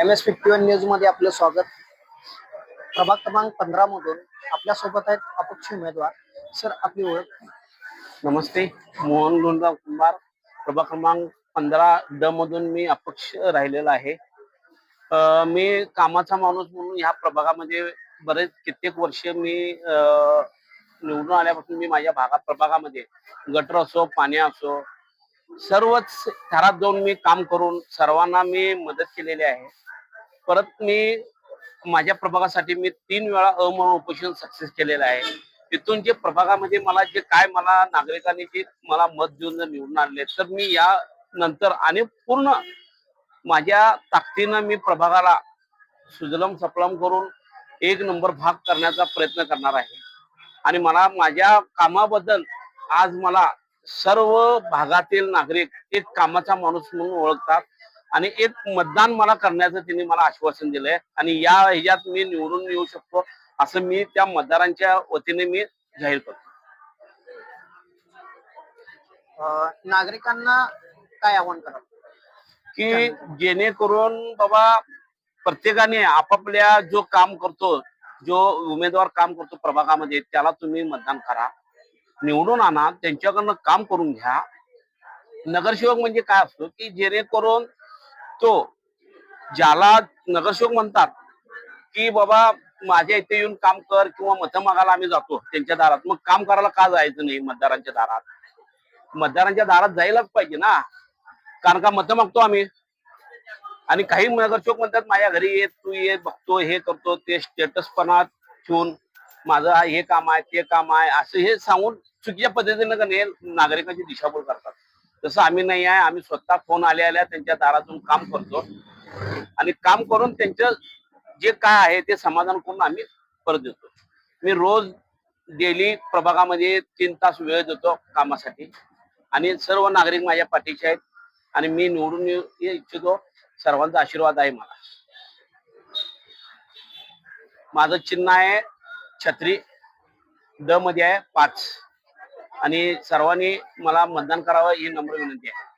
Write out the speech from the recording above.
M S fifty one न्यूजमध्ये आपलं स्वागत. प्रभाग क्रमांक पंधरा मधून आपल्यासोबत आहेत अपक्ष उमेदवार. सर आपली ओळख. नमस्ते मोहन लोणराव कुंभार. प्रभाग क्रमांक पंधरा द मधून मी अपक्ष राहिलेला आहे. अं, मी कामाचा माणूस म्हणून ह्या प्रभागामध्ये बरेच कित्येक वर्ष मी अं, निवडून आल्यापासून मी माझ्या भागात प्रभागामध्ये गटर असो पाणी असो सर्वच थरात जाऊन मी काम करून सर्वांना मी मदत केलेली आहे. परत मी माझ्या प्रभागासाठी मी तीन वेळा अमरण उपोषण सक्सेस केलेलं आहे. तिथून जे प्रभागामध्ये मला जे काय मला नागरिकांनी जे मला मत देऊन जर निवडून आणले तर मी या नंतर आणि पूर्ण माझ्या ताकदीनं मी प्रभागाला सुजलम सफलम करून एक नंबर भाग करण्याचा प्रयत्न करणार आहे. आणि मला माझ्या कामाबद्दल आज मला सर्व भागातील नागरिक एक कामाचा माणूस म्हणून ओळखतात. आणि एक मतदान मला करण्याचं त्यांनी मला आश्वासन दिलंय. आणि या ह्याच्यात मी निवडून येऊ शकतो असं मी त्या मतदारांच्या वतीने मी जाहीर करतो. नागरिकांना काय आव्हान करा की जेणेकरून बाबा प्रत्येकाने आपापल्या जो काम करतो जो उमेदवार काम करतो प्रभागामध्ये त्याला तुम्ही मतदान करा. निवडून आणा त्यांच्याकडनं काम करून घ्या. नगरसेवक म्हणजे काय असतो की जेणेकरून तो ज्याला नगरसेवक म्हणतात की बाबा माझ्या इथे येऊन काम कर किंवा मतं मागायला आम्ही जातो. त्यांच्या दारात. मग काम करायला का जायचं नाही मतदारांच्या दारात? मतदारांच्या दारात जायलाच पाहिजे ना. कारण का मतं मागतो आम्ही. आणि काही नगरसेवक म्हणतात माझ्या घरी ये तू ये बघतो हे करतो ते स्टेटसपणा ठेवून माझं हे काम आहे ते काम आहे. असं हे सांगून चुकीच्या पद्धतीनं नागरिकांची दिशाभूल करतात. तसं आम्ही नाही आहे आम्ही स्वतः फोन आल्या आल्या त्यांच्या दारातून काम करतो. आणि काम करून त्यांचं जे काय आहे ते समाधान करून आम्ही परत देतो मी रोज डेली प्रभागामध्ये तीन तास वेळ देतो कामासाठी. आणि सर्व नागरिक माझ्या पाठीचे आहेत. आणि मी निवडून येऊ इच्छितो सर्वांचा आशीर्वाद आहे मला. माझं चिन्ह आहे छत्री. ड मध्ये आहे पाच. आणि सर्वांनी मला मतदान करावं ही नम्र विनंती आहे.